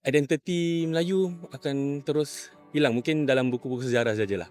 identiti Melayu akan terus hilang. Mungkin dalam buku-buku sejarah sajalah.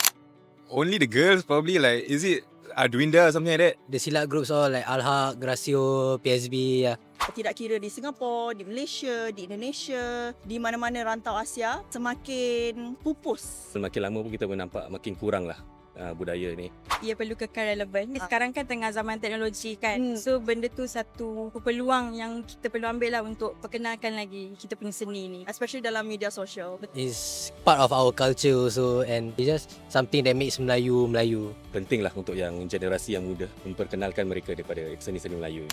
Only the girls probably like is it Adwinda or something like that? The silat groups all like Alhaq, Gracio, PSB. Yeah. Tidak kira di Singapura, di Malaysia, di Indonesia, di mana-mana rantau Asia, semakin pupus. Semakin lama pun kita boleh nampak makin kurang lah uh, budaya ni. ia perlu kekal relevan. Sekarang kan tengah zaman teknologi kan. Hmm. So benda tu satu peluang yang kita perlu ambil lah untuk perkenalkan lagi kita punya seni ni. Especially dalam media sosial. It's part of our culture also and it's just something that makes Melayu Melayu. Pentinglah untuk yang generasi yang muda memperkenalkan mereka daripada seni-seni Melayu.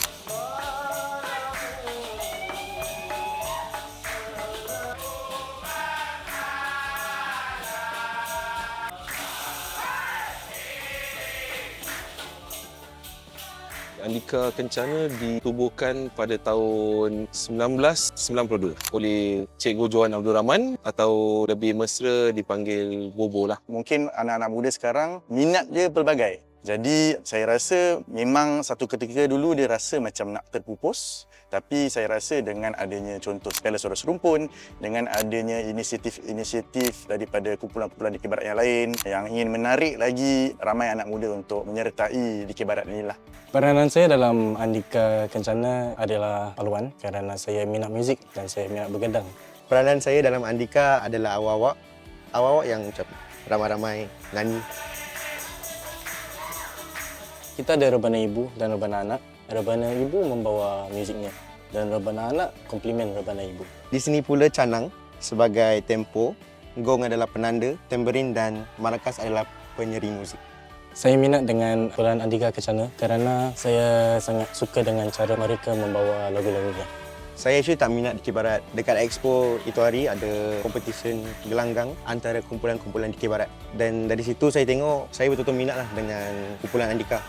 Andika Kencana ditubuhkan pada tahun 1992 oleh Cikgu Johan Abdul Rahman atau lebih mesra dipanggil Bobo lah. mungkin anak-anak muda sekarang minat dia pelbagai. Jadi saya rasa memang satu ketika dulu dia rasa macam nak terpupus tapi saya rasa dengan adanya contoh Piala Suara Serumpun dengan adanya inisiatif-inisiatif daripada kumpulan-kumpulan di Barat yang lain yang ingin menarik lagi ramai anak muda untuk menyertai di Barat ini lah. Peranan saya dalam Andika Kencana adalah paluan kerana saya minat muzik dan saya minat bergendang. Peranan saya dalam Andika adalah awak-awak. Awak-awak yang macam ramai-ramai nyanyi. Kita ada rebana ibu dan rebana anak. Rebana ibu membawa muziknya dan rebana anak komplimen rebana ibu. Di sini pula canang sebagai tempo, gong adalah penanda, tamborin dan maracas adalah penyeri muzik. Saya minat dengan kumpulan Andika Kencana kerana saya sangat suka dengan cara mereka membawa lagu-lagunya. Saya actually tak minat di Barat. Dekat Expo itu hari ada competition gelanggang antara kumpulan-kumpulan di Barat. Dan dari situ saya tengok saya betul-betul minat lah dengan kumpulan Andika.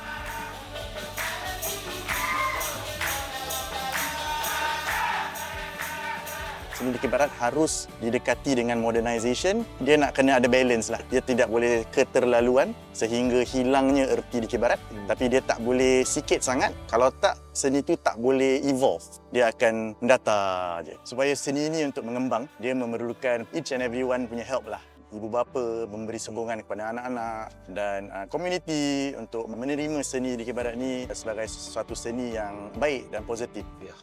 Seni Dikir Barat harus didekati dengan modernisation. Dia nak kena ada balance lah. Dia tidak boleh keterlaluan sehingga hilangnya erti Dikir Barat. Tapi dia tak boleh sikit sangat. Kalau tak, seni itu tak boleh evolve. Dia akan mendata je. Supaya seni ini untuk mengembang, dia memerlukan each and everyone punya help lah. Ibu bapa memberi sokongan kepada anak-anak dan komuniti untuk menerima seni Dikir Barat ni sebagai sesuatu seni yang baik dan positif. Ya.